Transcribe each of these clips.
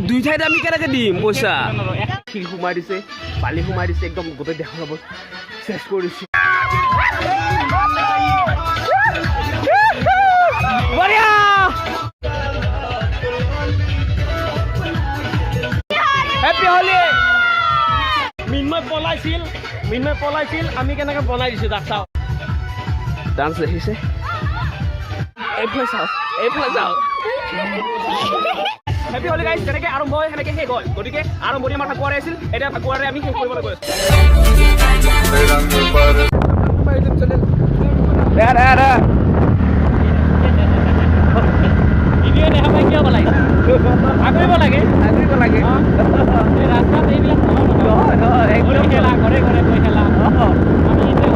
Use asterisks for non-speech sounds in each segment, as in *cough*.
দুই ঠাইত আমি কেনেকে দিম পইচা? শিল সোমাই দিছে বালি সোমাই দিছে একদম গোটেই দেখা যাব চেষ্টা কৰি দিছে। মিন্ময় পলাইছিল মিন্ময় পলাইছিল আমি কেনেকে বনাই দিছো তাক চাওঁ। ডান্স দেখিছে? এইফালে চাওক এইফালে চাওক *laughs* হেপী হলি গাইজ তেনেকে আৰম্ভ হয় সেনেকে শেষ হয় গতিকে আৰম্ভণি আমাৰ ফাকুৱাৰে আছিল। এতিয়া ফাকুৱাৰে আমি শেষ কৰিবলৈ গৈ আছোঁ। আগুৰিব লাগে। আগুৰিব লাগে। ৰাস্তাত এইবিলাক নহয় একদম খেলা ঘৰে ঘৰে গৈ খেলা। আমি এতিয়া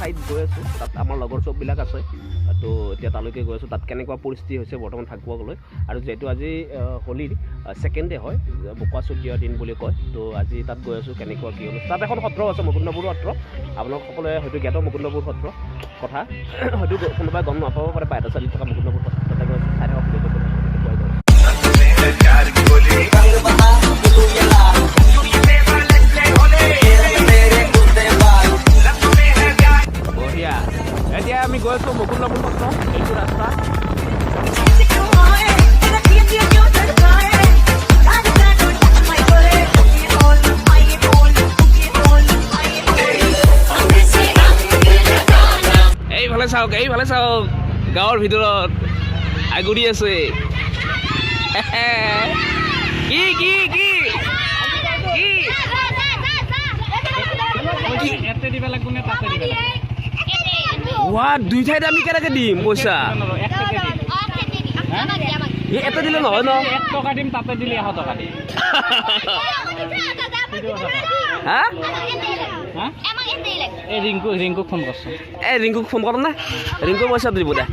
ঠাইত গৈ আছোঁ, তাত আমাৰ লগৰ চববিলাক আছে। তো এতিয়া তালৈকে গৈ আছোঁ, তাত কেনেকুৱা পৰিস্থিতি হৈছে বৰ্তমান ফাকুৱাকলৈ আৰু যিহেতু আজি হোলীৰ ছেকেণ্ড ডে হয় বোকা চুতীয়া দিন বুলি কয়, তো আজি তাত গৈ আছোঁ, কেনেকুৱা কি হ'ল। তাত এখন সত্ৰ আছে মুকুন্দপুৰ সত্ৰ। আপোনালোক সকলোৱে হয়তো জ্ঞাত মুকুন্দপুৰ সত্ৰ। কথা, *clears throat* হয়তো কোনোবাই গম নাপাব পাৰে বাহিৰত চালি থকা মুকুন্দপুৰ সত্ৰ। তাতে গৈ আছোঁ, চাই থাকক এতিয়া আমি গৈ আছোঁ মুকুন্দপুৰ সত্ৰ এইটো ৰাস্তা এইফালে চাওক চাওক গাঁৱৰ ভিতৰত আগুৰি আছে কি কি ইয়াতে দিব লাগিব নে তাতে দিব ৱা দুই ঠাইত আমি কেনেকে দিম পইচা? এটা দিলে নহয় ন? এক টকা দিম তাতে দিলে এশ টকা দিম। হা? হা? এই ৰিংকু ৰিংকুক ফোন কৰছোঁ এই ৰিংকুক ফোন কৰ না ৰিংকু পইচা দিব দে।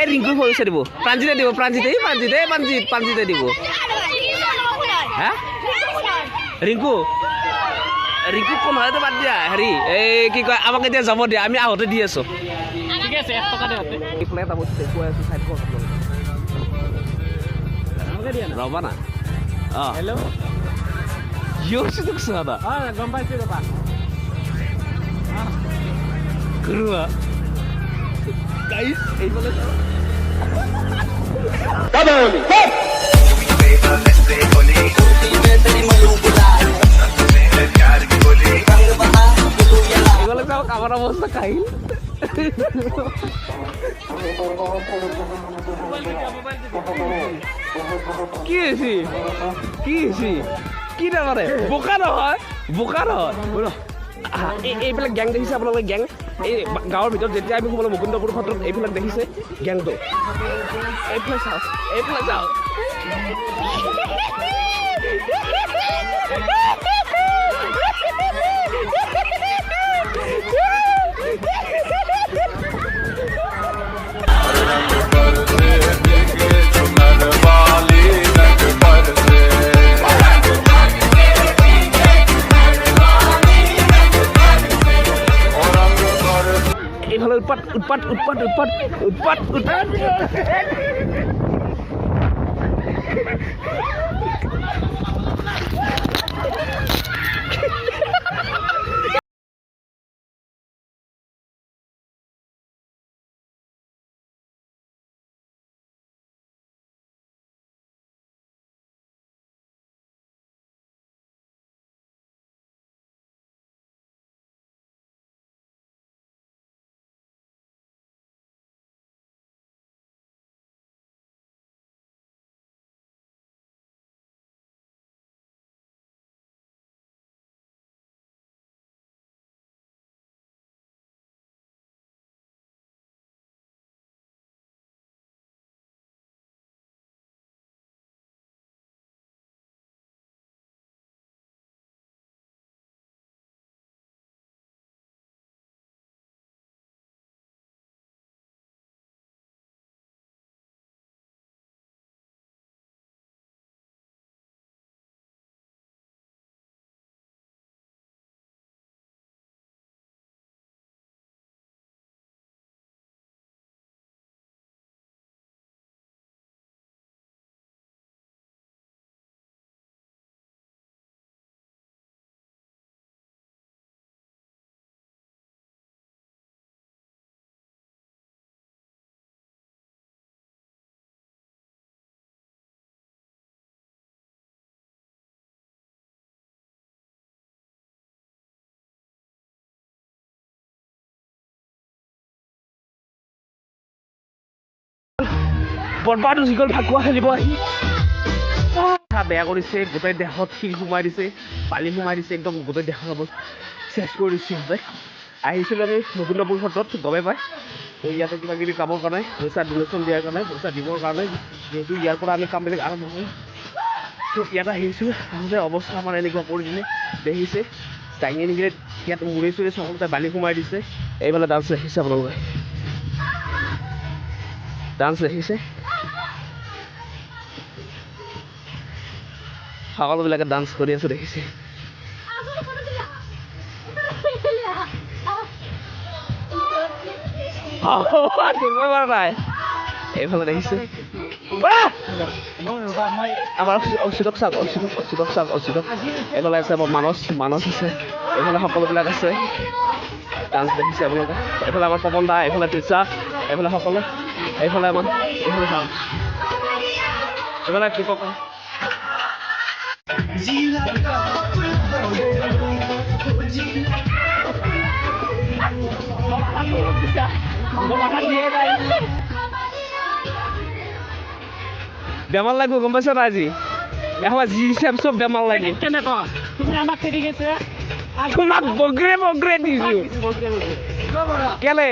এই ৰিংকু পইচা দিব। প্ৰাঞ্জিতে দিব প্ৰাঞ্জিতে এই প্ৰাঞ্জিতে এই প্ৰাঞ্জিত প্ৰাঞ্জিতে দিব। হা? ৰিংকু ৰিংকুক ফোন হয়তো বাদ দিয়া হেৰি এই কি কয় আমাক এতিয়া যাব দিয়া আমি আহোঁতে দি আছোঁ ঠিক আছে এক টকা দিয়ক এইফালে এটা বস্তু দেখুৱাই আছোঁ চাই থাকক আপোনালোকে আমাকে দিয়া না ৰ'বা না অঁ হেল্ল' ইয়ো তোক চাদা অঁ গম পাইছোঁ ৰ'বা Kurwa. Guys, এইফালে চাওক এইফালে চাওক কি হৈছে কি? হৈছে কি বোকা নহয় বোকা নহয় এইবিলাক গেং দেখিছে আপোনালোকে গেং এই গাঁৱৰ ভিতৰত যেতিয়া আমি সোমালো মুকুন্দপুৰ সত্ৰত এইবিলাক দেখিছে গেংটো এইফালে চাওক এইফালে চাওক kalau empat empat empat empat empat empat বৰবাদ হৈ গ'ল ফাকুৱা খেলিব আহি। বেয়া কৰিছে গোটেই দেহত শিল সোমাই দিছে বালি সোমাই দিছে একদম গোটেই অৱস্থা চেচ কৰি দিছে সিহঁতে। আহিছিলোঁ আমি নবীনপুৰ সত্ৰত গমে পাই তো ইয়াতে কিবা কিবি কামৰ কাৰণে পইচা ডনেশ্যন দিয়াৰ কাৰণে পইচা দিবৰ কাৰণে যিহেতু ইয়াৰ পৰা আমি কামবিলাক আৰম্ভ কৰোঁ। তো ইয়াত আহিছোঁ আহোঁতে অৱস্থা আমাৰ এনেকুৱা কৰি দিলে দেখিছে। দাঙি নিকিলে ইয়াত মূৰে চুৰে সকলোতে বালি সোমাই দিছে। এইফালে ডান্স দেখিছে আপোনালোকে। ডান্স দেখিছে? সকলোবিলাকে ডান্স কৰি আছো দেখিছে। নাই এইফালে দেখিছে! আমাৰ অচিতক চাওক অচিতক অচিতক চাওক অচিতক এইফালে আছে আমাৰ মানস মানস আছে। এইফালে সকলোবিলাক আছে। ডান্স দেখিছে আপোনালোকে। এইফালে আমাৰ তপন দা, এইফালে তৃষা, এইফালে সকলো। এইফালে আমাৰ এইফালে এইফালে কৃষক বেমাৰ লাগিব গম পাইছ না আজি? এখন যি হিচাপ চব বেমাৰ লাগিব কেনেকুৱা? তুমি আমাক খেদি গৈছে? তোমাক বগৰে বগৰে দিছো। কেলে?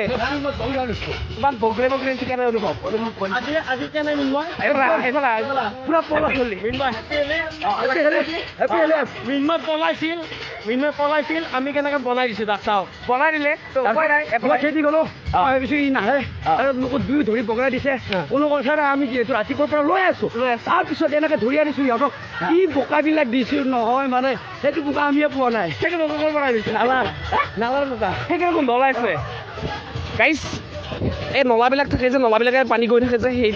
তোমাক বগৰে বগৰে কেনে অনুভৱ? কেনে মিনময়? পুৰা পলাইছিল মিনময় পলাইছিল আমি কেনেকে বনাই দিছো তাক চাওক। বনাই দিলে খেদি গ'লো। ভাবিছোঁ ই নাহে। দুই ধৰি বগৰাই দিছে। কোনো কথা নাই আমি যিহেতু ৰাতিপুৱাৰ পৰা লৈ আছো। তাৰপিছত এনেকে ধৰি আনিছো সিহঁতক। কি বোকাবিলাক দিছো নহয় মানে। সেইটো বোকা আমিয়ে পোৱা নাই। সেইটো বগৰ বনাই দিছে? নালাৰ। নালাৰ বোকা। সেইকাৰণে গোন্ধ ওলাইছে গাইছ এই নলাবিলাক থাকে যে নলাবিলাকে পানী গৈ থাকে যে সেই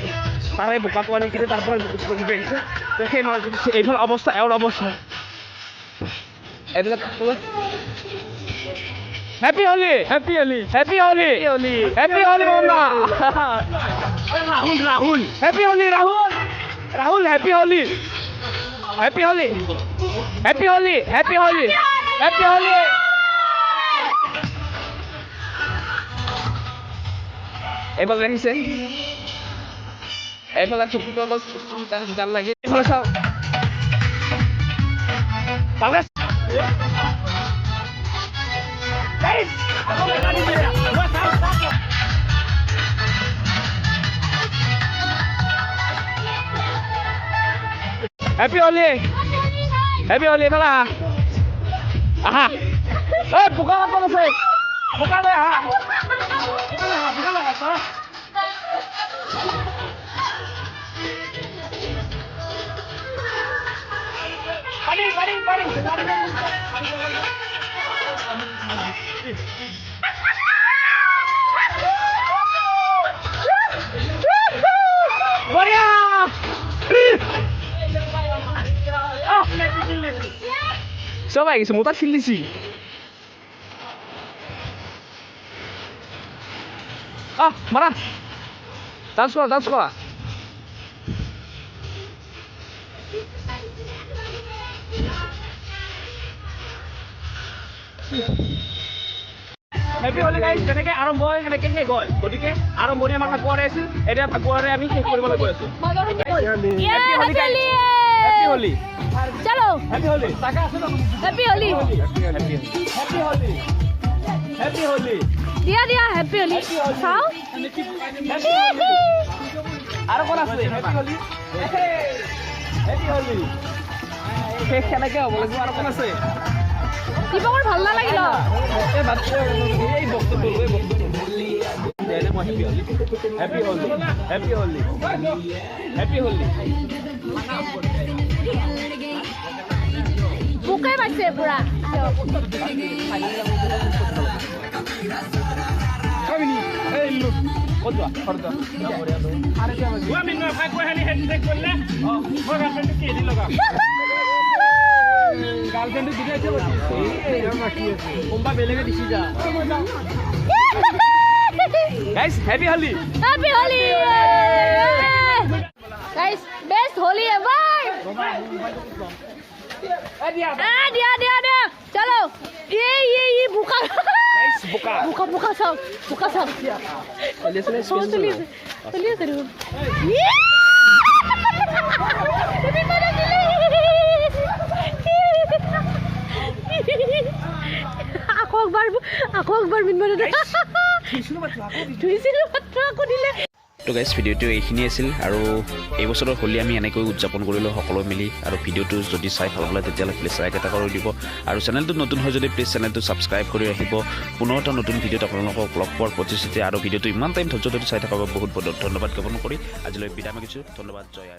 তাৰে বোকাটো আনি কিনে তাৰ পৰা আহিছে তো সেই নলা এইফালে অৱস্থা এওঁৰ অৱস্থা। এইবিলাক happy Holi happy Holi happy Holi Holi happy Holi বন্ধা Rahul Rahul happy Holi Rahul Rahul happy Holi happy Holi happy Holi happy Holi happy Holi এইফালে চকুটো অলপ জাল লাগি চাওক। ভালকে হেপী হলি হেপী হলি এইফালে আহা। এই, বোকা কাপোৰ আছে। বোকা লৈ আহা। বোকা লৈ আহা চা। পানী পানী পানী বঢ়িয়া চব আহি গৈছে মোৰ তাত ফিল দিছি আহ মারা ডান্স করা ডান্স করা। হেপি হ'লে গাইজ তেনেকৈ আৰম্ভ হয় সেনেকৈ গ'ল গতিকে আৰম্ভণি আমাৰ ফাকুৱাৰে আছিল। এতিয়া ফাকুৱাৰে আমি শেষ কৰিবলৈ গৈ আছো। হেপি হ'লি চলো happy happy Holi happy Holi happy Holi happy Holi দিয়া দিয়া হ্যাপি হোলি খাও। আর কোন আছে? হ্যাপি হোলি হ্যাপি হোলি শেষ কেনেকে হ'ব? লাগিব আৰু কোন আছে? দীপকৰ ভালো নালাগিল। এই বক্তব্য এই বক্তব্য। Happy Holi happy Holi happy Holi happy Holi পোকে পাইছে পুরা গার্লফ্রেন্ড দিতে আছে বেলেগে দিছি যা guys happy Holi happy Holi guys best Holi ever দিয়া দিয়া দিয়া চলো এই এই বুকা বোকা বোকা বোকা চাওক বোকা চাওক চলি আছে নে অ, চলি আছে চলি আছে দেখোন আকৌ একবাৰ আকৌ একবাৰ মিনমাৰে ধুইছিলোঁ মাত্ৰ আকৌ দিলে তো গাইজ ভিডিঅ'টো এইখিনি আছিল আৰু এই বছৰৰ হোলী আমি এনেকৈ উদযাপন কৰিলোঁ সকলোৱে মিলি। আৰু ভিডিঅ'টো যদি চাই ভালো পালে তেতিয়াহ'লে প্লিজ লাইক এটা কৰি দিব। আৰু চেনেলটো নতুন হয় যদি প্লিজ চেনেলটো ছাবস্ক্ৰাইব কৰি ৰাখিব। পুনৰ এটা নতুন ভিডিঅ'ত আপোনালোকক লগ পোৱাৰ প্ৰতিশ্ৰুতি আৰু ভিডিঅ'টো ইমান টাইম ধৈৰ্য ধৰি চাই থকাৰ বাবে বহুত বহুত ধন্যবাদ জ্ঞাপন কৰি আজিলৈ বিদায় মাগিছোঁ। ধন্যবাদ, জয়